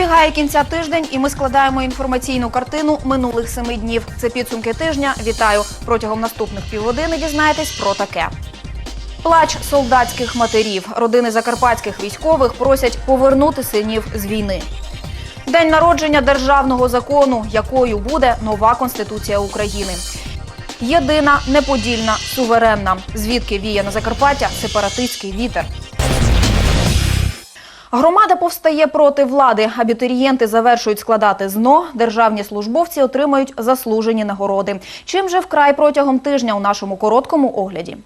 Добігає кінця тиждень, і ми складаємо інформаційну картину минулих семи днів. Це підсумки тижня. Вітаю! Протягом наступних півгодини дізнаєтесь про таке. Плач солдатських матерів. Родини закарпатських військових просять повернути синів з війни. День народження державного закону, якою буде нова конституція України. Єдина, неподільна, суверенна. Звідки віє на Закарпаття сепаратистський вітер. Громада повстає проти влади. Абітурієнти завершують складати ЗНО. Державні службовці отримають заслужені нагороди. Чим же вкрай протягом тижня у нашому короткому огляді?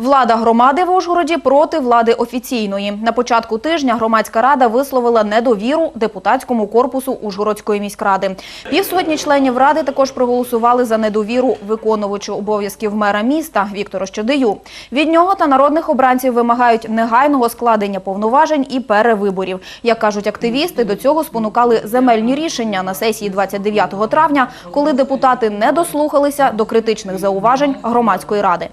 Влада громади в Ужгороді проти влади офіційної. На початку тижня громадська рада висловила недовіру депутатському корпусу Ужгородської міськради. Півсотні членів ради також проголосували за недовіру виконувачу обов'язків мера міста Віктору Щодию. Від нього та народних обранців вимагають негайного складення повноважень і перевиборів. Як кажуть активісти, до цього спонукали земельні рішення на сесії 29 травня, коли депутати не дослухалися до критичних зауважень громадської ради.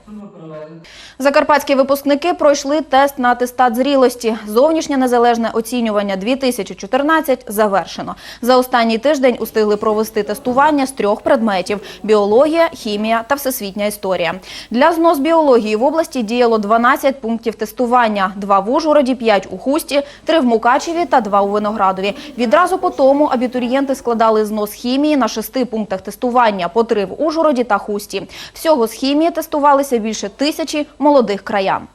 Закарпатські випускники пройшли тест на атестат зрілості. Зовнішнє незалежне оцінювання 2014 завершено. За останній тиждень устигли провести тестування з трьох предметів – біологія, хімія та всесвітня історія. Для знос біології в області діяло 12 пунктів тестування. Два в Ужгороді, 5 у Хусті, три в Мукачеві та два у Виноградові. Відразу по тому абітурієнти складали знос хімії на шести пунктах тестування, по три в Ужгороді та Хусті. Всього з хімії тестувалися більше тисячі молодих краян.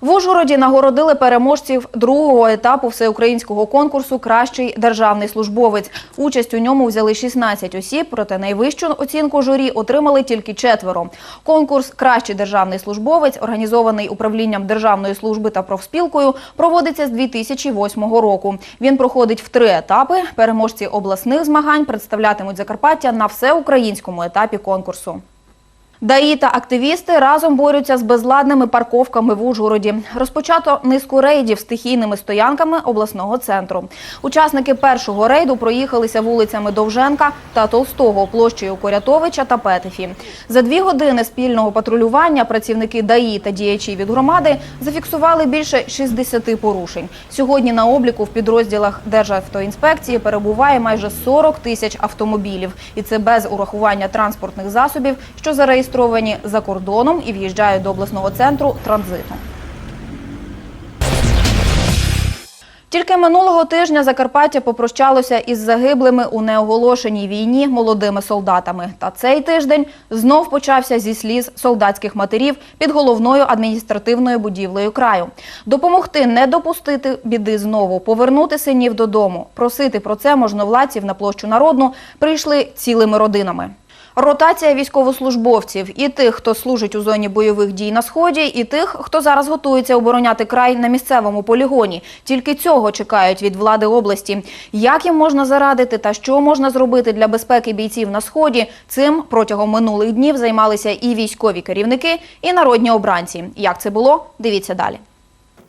В Ужгороді нагородили переможців другого етапу всеукраїнського конкурсу Кращий державний службовець. Участь у ньому взяли 16 осіб, проте найвищу оцінку журі отримали тільки четверо. Конкурс Кращий державний службовець, організований управлінням Державної служби та профспілкою, проводиться з 2008 року. Він проходить в три етапи. Переможці обласних змагань представлятимуть Закарпаття на всеукраїнському етапі конкурсу. ДАІ та активісти разом борються з безладними парковками в Ужгороді. Розпочато низку рейдів стихійними стоянками обласного центру. Учасники першого рейду проїхалися вулицями Довженка та Толстого, площею Корятовича та Петефі. За дві години спільного патрулювання працівники ДАІ та діячі від громади зафіксували більше 60 порушень. Сьогодні на обліку в підрозділах Державтоінспекції перебуває майже 40 тисяч автомобілів. І це без урахування транспортних засобів, що зареєстровані за кордоном і в'їжджають до обласного центру транзитом. Тільки минулого тижня Закарпаття попрощалося із загиблими у неоголошеній війні молодими солдатами. Та цей тиждень знов почався зі сліз солдатських матерів під головною адміністративною будівлею краю. Допомогти не допустити біди знову, повернути синів додому, просити про це можновладців на площу народну прийшли цілими родинами. Ротація військовослужбовців і тих, хто служить у зоні бойових дій на сході, і тих, хто зараз готується обороняти край на місцевому полігоні. Тільки цього чекають від влади області. Як їм можна зарадити та що можна зробити для безпеки бійців на сході? Цим протягом минулих днів займалися і військові керівники, і народні обранці. Як це було? Дивіться далі.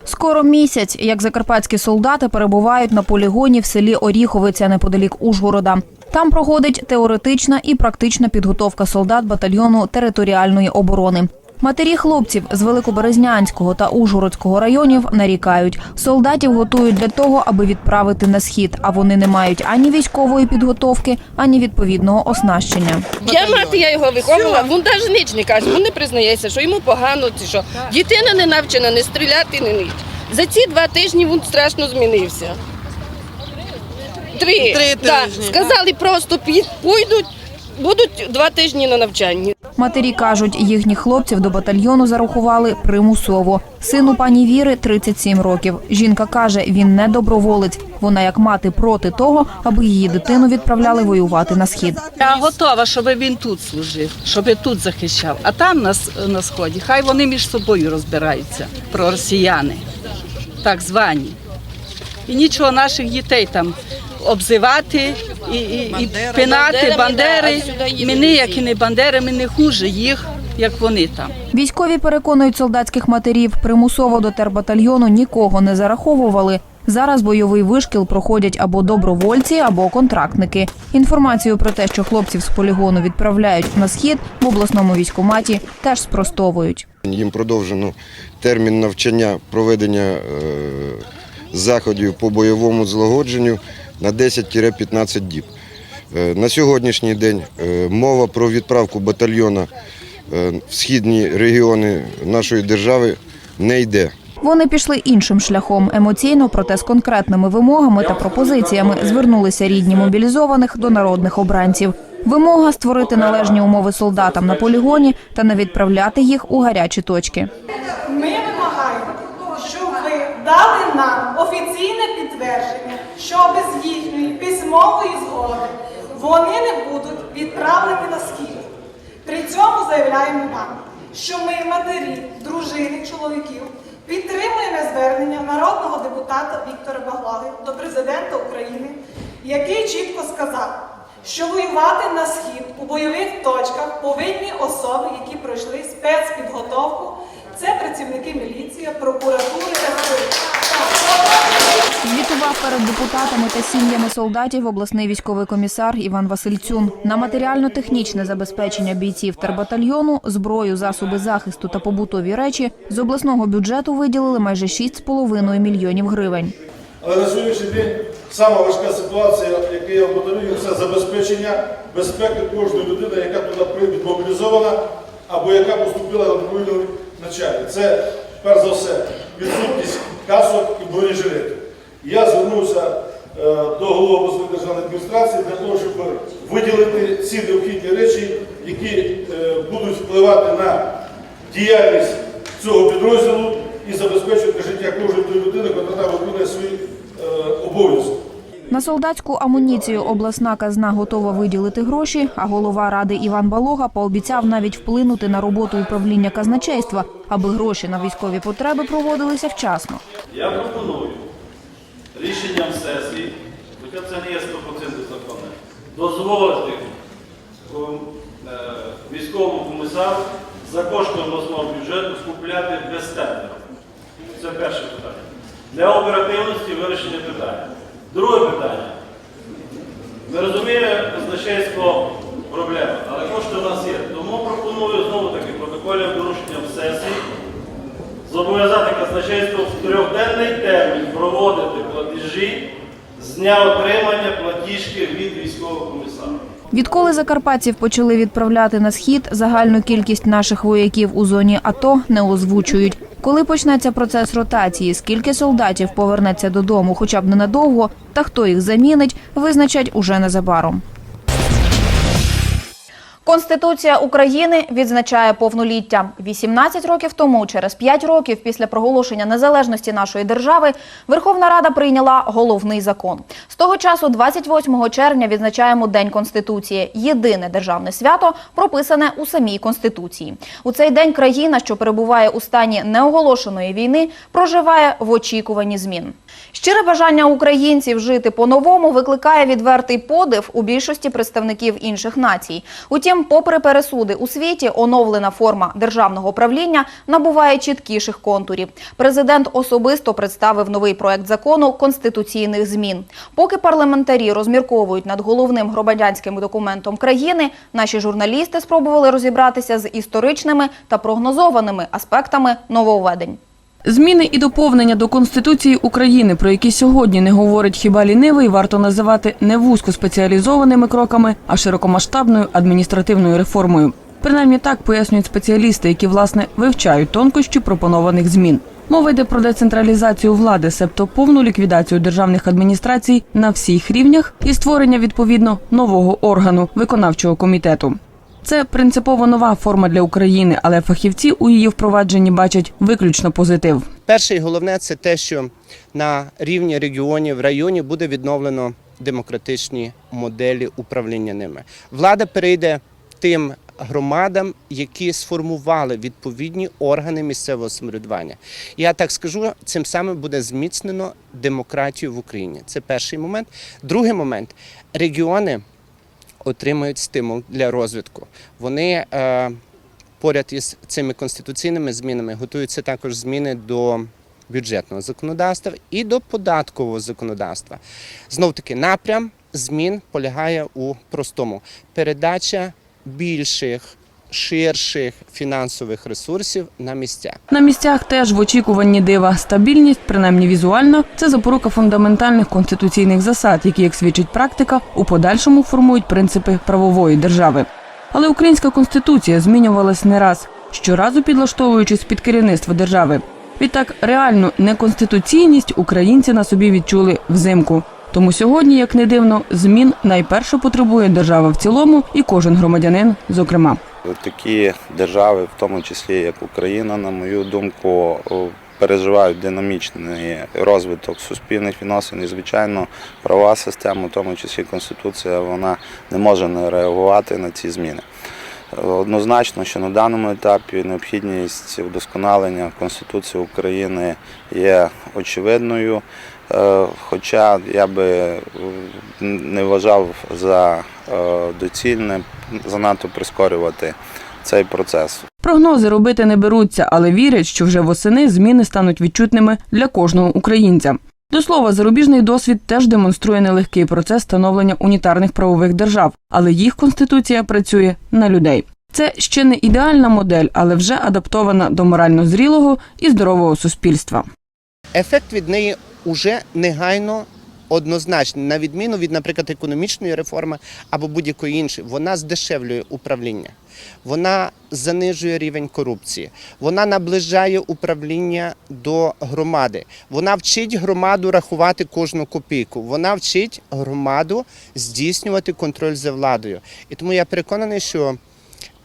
Скоро місяць, як закарпатські солдати перебувають на полігоні в селі Оріховиця неподалік Ужгорода. Там проходить теоретична і практична підготовка солдат батальйону територіальної оборони. Матері хлопців з Великоберезнянського та Ужгородського районів нарікають, солдатів готують для того, аби відправити на схід, а вони не мають ані військової підготовки, ані відповідного оснащення. Я мати, я його виховувала, він навіть ніч не каже, він не признається, що йому погано, чи що. Дитина не навчена не стріляти, не ніч. За ці два тижні він страшно змінився. Три. Три Да. Сказали просто під- пойдуть, будуть два тижні на навчанні. Матері кажуть, їхніх хлопців до батальйону зарахували примусово. Сину пані Віри 37 років. Жінка каже, він не доброволець. Вона як мати проти того, аби її дитину відправляли воювати на схід. Я готова, щоб він тут служив, щоб тут захищав. А там на, на сході, хай вони між собою розбираються про росіяни, так звані. І нічого наших дітей там обзивати і, і, і пинати бандери. не як і не бандери, ми не хуже їх, як вони там. Військові переконують солдатських матерів, примусово до тербатальйону нікого не зараховували. Зараз бойовий вишкіл проходять або добровольці, або контрактники. Інформацію про те, що хлопців з полігону відправляють на схід в обласному військкоматі, теж спростовують. Їм продовжено термін навчання проведення е, заходів по бойовому злагодженню на 10-15 діб. Е, На сьогоднішній день е, мова про відправку батальйона е, в східні регіони нашої держави не йде. Вони пішли іншим шляхом емоційно, проте з конкретними вимогами та пропозиціями звернулися рідні мобілізованих до народних обранців. Вимога створити належні умови солдатам на полігоні та не відправляти їх у гарячі точки. Ми вимагаємо, щоб ви дали нам офіційне підтвердження, що без їхньої письмової згоди вони не будуть відправлені на схід. При цьому заявляємо вам, що ми, матері, дружини, чоловіків, підтримуємо звернення народного депутата Віктора Баглаги до президента України, який чітко сказав, що воювати на схід у бойових точках повинні особи, які пройшли спецпідготовку. Це працівники міліції, прокуратури та СБУ. Звітував перед депутатами та сім'ями солдатів обласний військовий комісар Іван Васильцюн. На матеріально-технічне забезпечення бійців тербатальйону, зброю, засоби захисту та побутові речі з обласного бюджету виділили майже 6,5 мільйонів гривень. Але на сьогоднішній день сама важка ситуація, яку я моделюю, це забезпечення безпеки кожної людини, яка туди мобілізована або яка поступила на добровільне навчання. Це перш за все відсутність касок і бронежилетів. Я звернувся е, до голови обласної державної адміністрації для того, щоб виділити ці необхідні речі, які е, будуть впливати на діяльність цього підрозділу і забезпечувати життя кожної людини, яка там виконує свої е, обов'язки. На солдатську амуніцію обласна казна готова виділити гроші, а голова ради Іван Балога пообіцяв навіть вплинути на роботу управління казначейства, аби гроші на військові потреби проводилися вчасно. Я пропоную рішенням сесії, хоча це не є 100% законне, дозволити е, військовому комісару за кошти обласного бюджету скупляти без тендеру. Це перше питання. Для оперативності вирішення питання. Друге питання. Ми розуміємо казначейство проблема, але кошти у нас є. Тому пропоную знову таки протокольним дорученням сесії зобов'язати казначейство в трьохденний термін проводити платежі з дня отримання платіжки від військового комісара. Відколи закарпатців почали відправляти на схід, загальну кількість наших вояків у зоні АТО не озвучують. Коли почнеться процес ротації, скільки солдатів повернеться додому, хоча б ненадовго, та хто їх замінить, визначать уже незабаром. Конституція України відзначає повноліття. 18 років тому, через 5 років після проголошення незалежності нашої держави, Верховна Рада прийняла головний закон. З того часу, 28 червня, відзначаємо День Конституції. Єдине державне свято, прописане у самій Конституції. У цей день країна, що перебуває у стані неоголошеної війни, проживає в очікуванні змін. Щире бажання українців жити по-новому викликає відвертий подив у більшості представників інших націй. Утім, попри пересуди у світі, оновлена форма державного правління набуває чіткіших контурів. Президент особисто представив новий проект закону конституційних змін. Поки парламентарі розмірковують над головним громадянським документом країни, наші журналісти спробували розібратися з історичними та прогнозованими аспектами нововведень. Зміни і доповнення до Конституції України, про які сьогодні не говорить хіба лінивий, варто називати не вузькоспеціалізованими кроками, а широкомасштабною адміністративною реформою. Принаймні так пояснюють спеціалісти, які власне вивчають тонкощі пропонованих змін. Мова йде про децентралізацію влади, себто повну ліквідацію державних адміністрацій на всіх рівнях і створення відповідно нового органу виконавчого комітету. Це принципово нова форма для України, але фахівці у її впровадженні бачать виключно позитив. Перше і головне це те, що на рівні регіонів, районів буде відновлено демократичні моделі управління ними. Влада перейде тим громадам, які сформували відповідні органи місцевого самоврядування. Я так скажу, цим самим буде зміцнено демократію в Україні. Це перший момент. Другий момент регіони отримують стимул для розвитку. Вони е, поряд із цими конституційними змінами готуються також зміни до бюджетного законодавства і до податкового законодавства. Знов таки напрям змін полягає у простому передача більших ширших фінансових ресурсів на місцях. На місцях теж в очікуванні дива стабільність, принаймні візуально, це запорука фундаментальних конституційних засад, які, як свідчить практика, у подальшому формують принципи правової держави. Але українська конституція змінювалась не раз, щоразу підлаштовуючись під керівництво держави. Відтак, реальну неконституційність українці на собі відчули взимку. Тому сьогодні, як не дивно, змін найперше потребує держава в цілому і кожен громадянин, зокрема. Такі держави, в тому числі як Україна, на мою думку, переживають динамічний розвиток суспільних відносин і, звичайно, права система, в тому числі Конституція, вона не може не реагувати на ці зміни. Однозначно, що на даному етапі необхідність вдосконалення Конституції України є очевидною. Е, Хоча я би не вважав за е, доцільне занадто прискорювати цей процес. Прогнози робити не беруться, але вірять, що вже восени зміни стануть відчутними для кожного українця. До слова, зарубіжний досвід теж демонструє нелегкий процес становлення унітарних правових держав, але їх конституція працює на людей. Це ще не ідеальна модель, але вже адаптована до морально зрілого і здорового суспільства. Ефект від неї уже негайно однозначний, на відміну від, наприклад, економічної реформи або будь-якої іншої. Вона здешевлює управління, вона занижує рівень корупції, вона наближає управління до громади, вона вчить громаду рахувати кожну копійку, вона вчить громаду здійснювати контроль за владою. І тому я переконаний, що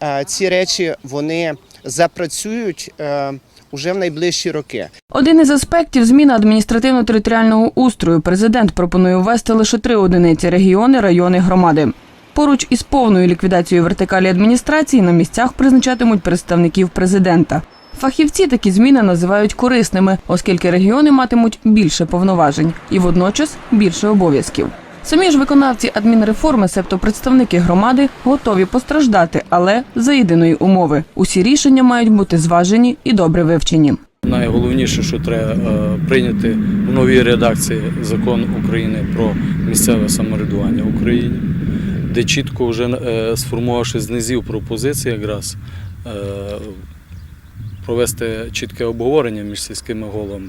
е, ці речі вони запрацюють е, уже в найближчі роки. Один із аспектів зміни адміністративно-територіального устрою президент пропонує ввести лише три одиниці регіони, райони, громади. Поруч із повною ліквідацією вертикалі адміністрації на місцях призначатимуть представників президента. Фахівці такі зміни називають корисними, оскільки регіони матимуть більше повноважень і водночас більше обов'язків. Самі ж виконавці адмінреформи, себто представники громади, готові постраждати, але за єдиної умови. Усі рішення мають бути зважені і добре вивчені. Найголовніше, що треба е, прийняти в новій редакції закон України про місцеве самоврядування в Україні, де чітко вже е, сформувавши з низів пропозиції, якраз е, провести чітке обговорення між сільськими головами.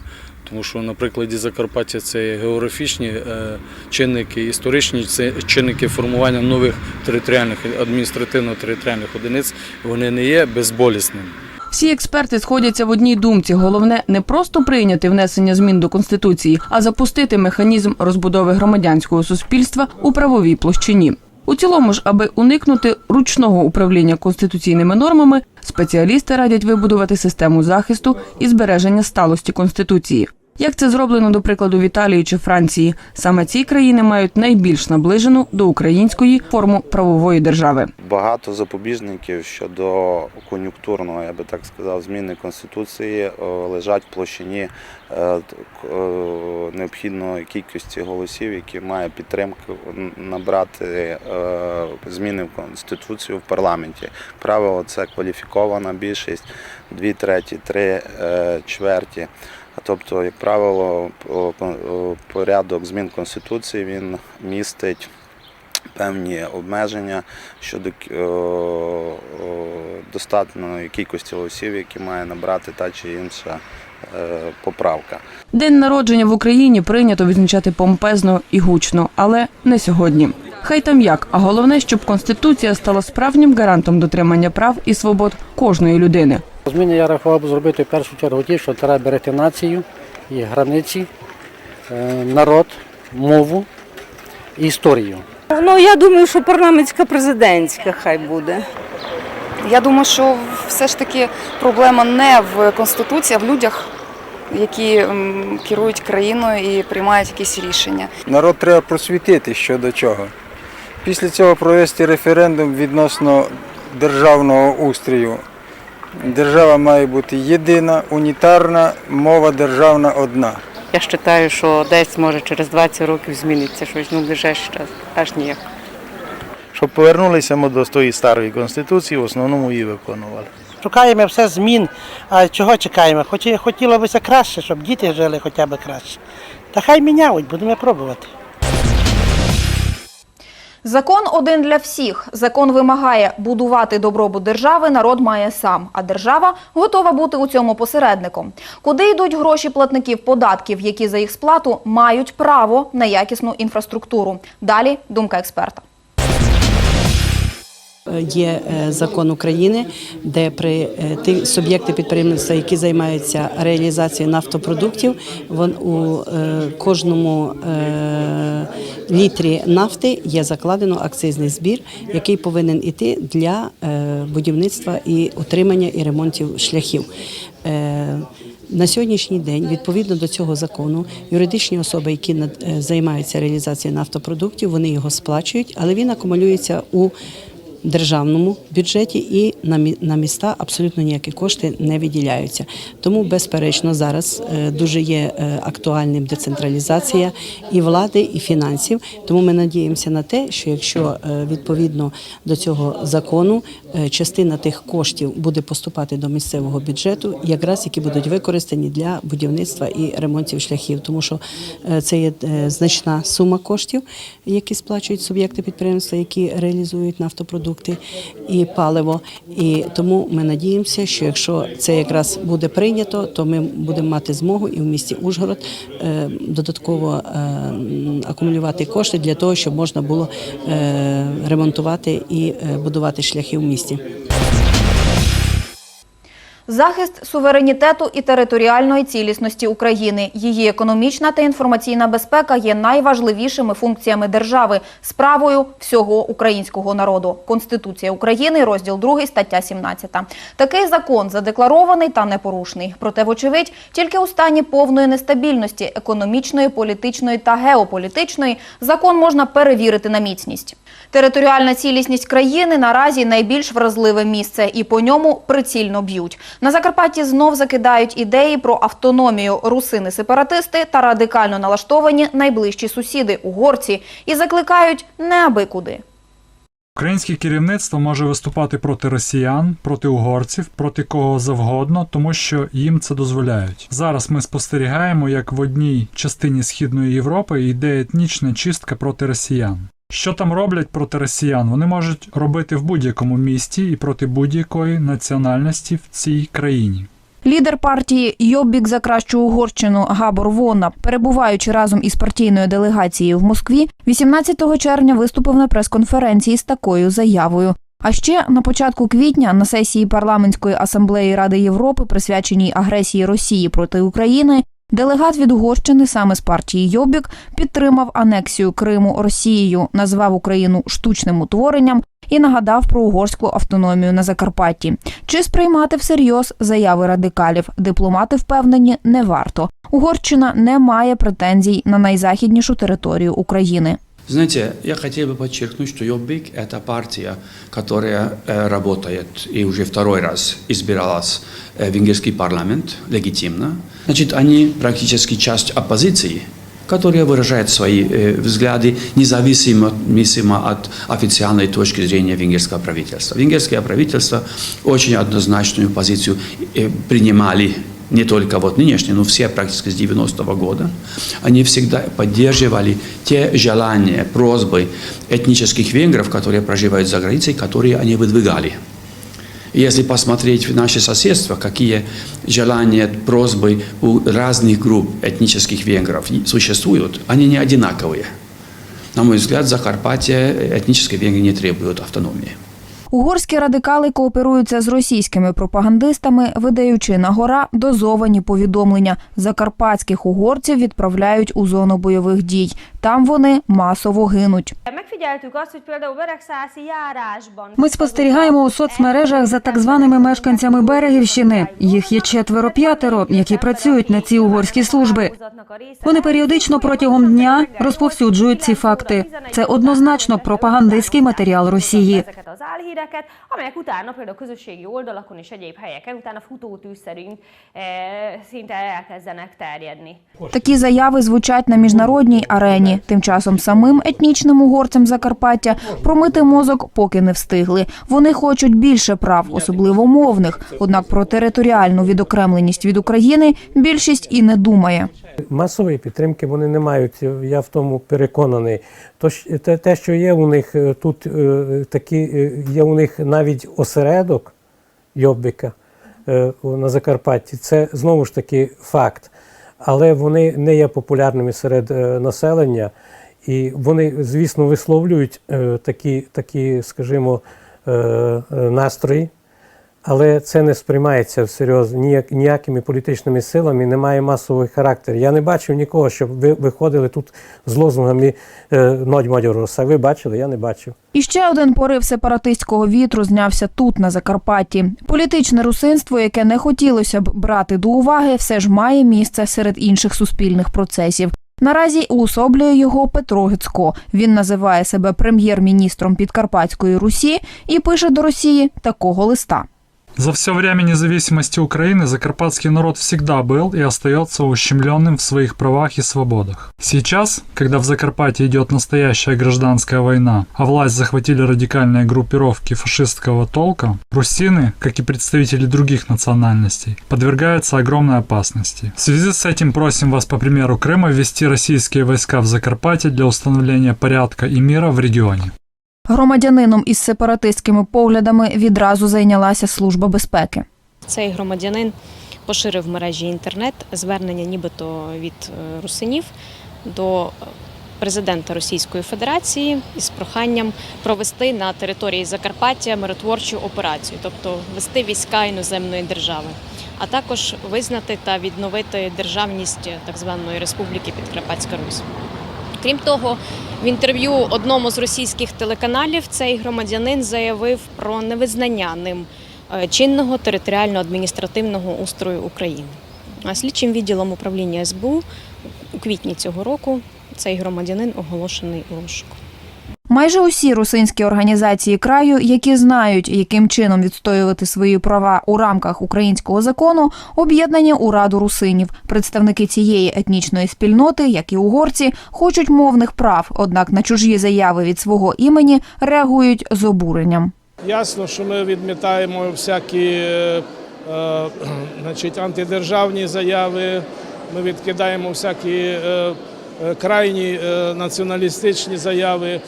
Тому що на прикладі Закарпаття це географічні е, чинники, історичні це чинники формування нових територіальних адміністративно-територіальних одиниць. Вони не є безболісними. Всі експерти сходяться в одній думці. Головне не просто прийняти внесення змін до конституції, а запустити механізм розбудови громадянського суспільства у правовій площині. У цілому ж, аби уникнути ручного управління конституційними нормами, спеціалісти радять вибудувати систему захисту і збереження сталості конституції. Як це зроблено, до прикладу, в Італії чи Франції, саме ці країни мають найбільш наближену до української форму правової держави. Багато запобіжників щодо кон'юнктурного, я би так сказав, зміни конституції е, лежать в площині е, е, необхідної кількості голосів, які має підтримку набрати зміни в конституцію в парламенті. Правило це кваліфікована більшість, дві треті, три чверті. Тобто, як правило, по- по- порядок змін конституції він містить певні обмеження щодо достатньої кількості голосів, які має набрати та чи інша е, поправка. День народження в Україні прийнято відзначати помпезно і гучно, але не сьогодні. Хай там як, а головне, щоб конституція стала справжнім гарантом дотримання прав і свобод кожної людини. Зміни я рахував зробити в першу чергу ті, що треба берегти націю, її границі, е, народ, мову і історію. Ну я думаю, що парламентська президентська хай буде. Я думаю, що все ж таки проблема не в конституції, а в людях, які керують країною і приймають якісь рішення. Народ треба просвітити щодо чого. Після цього провести референдум відносно державного устрою. Держава має бути єдина, унітарна, мова державна одна. Я вважаю, що десь може через 20 років зміниться щось, ну ближайший час, аж ніяк. Щоб повернулися ми до тої старої конституції, в основному її виконували. Шукаємо все змін, а чого чекаємо? Хоч хотіло б краще, щоб діти жили хоча б краще. Та хай міняють, будемо пробувати. Закон один для всіх. Закон вимагає будувати добробут держави, народ має сам, а держава готова бути у цьому посередником. Куди йдуть гроші платників податків, які за їх сплату мають право на якісну інфраструктуру? Далі думка експерта. Є е, закон України, де при е, ті суб'єкти підприємництва, які займаються реалізацією нафтопродуктів, вон у е, кожному е, літрі нафти є закладено акцизний збір, який повинен іти для е, будівництва і утримання і ремонтів шляхів. Е, на сьогоднішній день, відповідно до цього закону, юридичні особи, які е, займаються реалізацією нафтопродуктів, вони його сплачують, але він акумулюється у державному бюджеті і на міста абсолютно ніякі кошти не виділяються. Тому, безперечно, зараз е, дуже є е, актуальним децентралізація і влади, і фінансів. Тому ми надіємося на те, що якщо е, відповідно до цього закону частина тих коштів буде поступати до місцевого бюджету, якраз які будуть використані для будівництва і ремонтів шляхів, тому що це є значна сума коштів, які сплачують суб'єкти підприємства, які реалізують нафтопродукти і паливо. І тому ми надіємося, що якщо це якраз буде прийнято, то ми будемо мати змогу і в місті Ужгород е, додатково е, акумулювати кошти для того, щоб можна було е, ремонтувати і будувати шляхи в місті. Захист суверенітету і територіальної цілісності України, її економічна та інформаційна безпека є найважливішими функціями держави, справою всього українського народу. Конституція України, розділ 2, стаття 17. Такий закон задекларований та непорушний. Проте, вочевидь, тільки у стані повної нестабільності економічної, політичної та геополітичної закон можна перевірити на міцність. Територіальна цілісність країни наразі найбільш вразливе місце, і по ньому прицільно б'ють. На Закарпатті знов закидають ідеї про автономію русини-сепаратисти та радикально налаштовані найближчі сусіди угорці і закликають неабикуди. Українське керівництво може виступати проти росіян, проти угорців, проти кого завгодно, тому що їм це дозволяють. Зараз ми спостерігаємо, як в одній частині східної Європи йде етнічна чистка проти росіян. Що там роблять проти росіян? Вони можуть робити в будь-якому місті і проти будь-якої національності в цій країні. Лідер партії Йоббік за кращу Угорщину Габор Вона, перебуваючи разом із партійною делегацією в Москві, 18 червня виступив на прес-конференції з такою заявою. А ще на початку квітня на сесії парламентської асамблеї Ради Європи, присвяченій агресії Росії проти України, делегат від Угорщини саме з партії Йобік підтримав анексію Криму Росією, назвав Україну штучним утворенням і нагадав про угорську автономію на Закарпатті. Чи сприймати всерйоз заяви радикалів? Дипломати впевнені, не варто. Угорщина не має претензій на найзахіднішу територію України. Знаете, я хотел бы подчеркнуть, что Йоббик – это партия, которая э, работает и уже второй раз избиралась э, в венгерский парламент легитимно. Значит, они практически часть оппозиции, которая выражает свои э, взгляды независимо независимо от официальной точки зрения венгерского правительства. Венгерское правительство очень однозначную позицию э, принимали не только вот нынешние, но все практически с 90-го года, они всегда поддерживали те желания, просьбы этнических венгров, которые проживают за границей, которые они выдвигали. Если посмотреть в наше соседство, какие желания, просьбы у разных групп этнических венгров существуют, они не одинаковые. На мой взгляд, Закарпатье этнические венгры не требуют автономии. Угорські радикали кооперуються з російськими пропагандистами, видаючи на гора дозовані повідомлення. Закарпатських угорців відправляють у зону бойових дій. Там вони масово гинуть. Ми спостерігаємо у соцмережах за так званими мешканцями Берегівщини. Їх є четверо-п'ятеро, які працюють на ці угорські служби. Вони періодично протягом дня розповсюджують ці факти. Це однозначно пропагандистський матеріал Росії. Álhíreket, amelyek utána például a közösségi oldalakon és egyéb helyeken utána futótűz szerint e, szinte elkezdenek terjedni. Такі заяви звучать на міжнародній арені. Тим часом самим етнічним угорцям Закарпаття, промити мозок поки не встигли. Вони хочуть більше прав, особливо мовних. Однак про територіальну відокремленість від України більшість і не думає. Масової підтримки вони не мають, я в тому переконаний. Тож те, що є у них е, тут е, такі, е, є у них навіть осередок Йоббика е, на Закарпатті, це знову ж таки факт. Але вони не є популярними серед населення, і вони, звісно, висловлюють такі, такі скажімо, настрої. Але це не сприймається всерйоз ніяк, ніякими політичними силами, не має масовий характер. Я не бачив нікого, щоб ви виходили тут з лозунгами е, «Нодь Мадьороса». Ви бачили? Я не бачив. І ще один порив сепаратистського вітру знявся тут, на Закарпатті. Політичне русинство, яке не хотілося б брати до уваги, все ж має місце серед інших суспільних процесів. Наразі уособлює його Петро Гицько. Він називає себе прем'єр-міністром Підкарпатської Русі і пише до Росії такого листа. За все время независимости Украины закарпатский народ всегда был и остается ущемленным в своих правах и свободах. Сейчас, когда в Закарпатье идет настоящая гражданская война, а власть захватили радикальные группировки фашистского толка, русины, как и представители других национальностей, подвергаются огромной опасности. В связи с этим просим вас, по примеру Крыма, ввести российские войска в Закарпатье для установления порядка и мира в регионе. Громадянином із сепаратистськими поглядами відразу зайнялася служба безпеки. Цей громадянин поширив в мережі інтернет звернення нібито від е, русинів до президента Російської Федерації із проханням провести на території Закарпаття миротворчу операцію, тобто ввести війська іноземної держави, а також визнати та відновити державність так званої Республіки Підкарпатська Русь. Крім того, в інтерв'ю одному з російських телеканалів цей громадянин заявив про невизнання ним е, чинного територіально-адміністративного устрою України. А слідчим відділом управління СБУ у квітні цього року цей громадянин оголошений у розшук. Майже усі русинські організації краю, які знають, яким чином відстоювати свої права у рамках українського закону, об'єднані у Раду русинів. Представники цієї етнічної спільноти, як і угорці, хочуть мовних прав, однак на чужі заяви від свого імені реагують з обуренням. Ясно, що ми відмітаємо всякі е, е, значить, антидержавні заяви, ми відкидаємо всякі е, е, крайні е, націоналістичні заяви.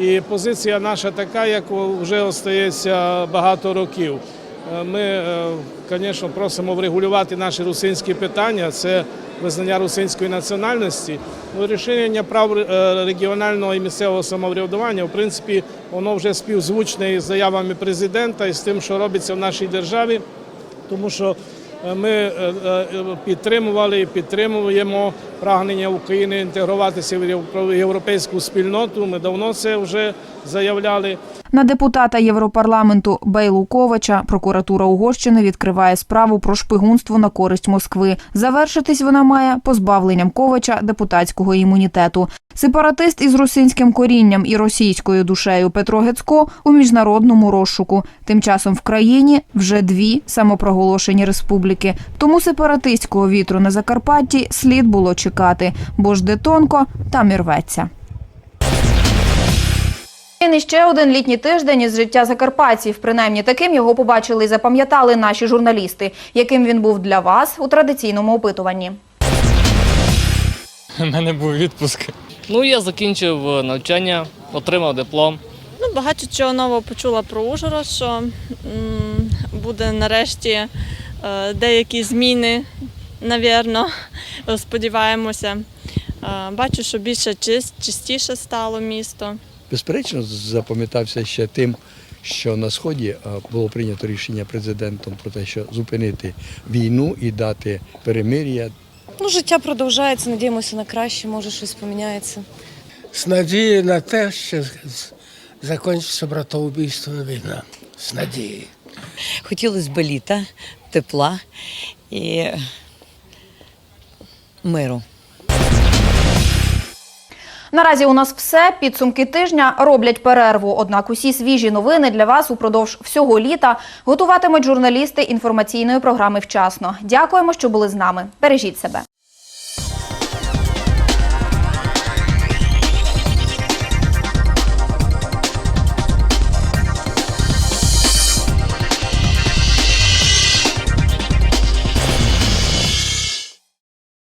І позиція наша така, як вже остається багато років. Е, Ми, е, звісно, просимо врегулювати наші русинські питання. Це визнання русинської національності. Ну, рішення прав е, регіонального і місцевого самоврядування, в принципі, воно вже співзвучне із заявами президента і з тим, що робиться в нашій державі, тому що е, ми е, е, підтримували і підтримуємо прагнення України інтегруватися в європейську спільноту. Ми давно це вже заявляли. На депутата Європарламенту Бейлу Ковача прокуратура Угорщини відкриває справу про шпигунство на користь Москви. Завершитись вона має позбавленням Ковача депутатського імунітету. Сепаратист із русинським корінням і російською душею Петро Гецько у міжнародному розшуку. Тим часом в країні вже дві самопроголошені республіки. Тому сепаратистського вітру на Закарпатті слід було чекати, бо ж де тонко, там і рветься. І ще один літній тиждень із життя закарпатців. Принаймні таким його побачили і запам'ятали наші журналісти. Яким він був для вас у традиційному опитуванні. У мене був відпуск. Ну, я закінчив е, навчання, отримав диплом. Ну, багато чого нового почула про Ужгород, що м, буде нарешті е, деякі зміни, навірно, сподіваємося. Бачу, що більше чист, чистіше стало місто. Безперечно, запам'ятався ще тим, що на сході було прийнято рішення президентом про те, що зупинити війну і дати перемир'я. Ну, життя продовжується, надіємося на краще, може щось поміняється. З надією на те, що закінчиться братоубійством війна. З надією. Хотілося б літа, тепла і миру. Наразі у нас все. Підсумки тижня роблять перерву. Однак усі свіжі новини для вас упродовж всього літа готуватимуть журналісти інформаційної програми вчасно. Дякуємо, що були з нами. Бережіть себе.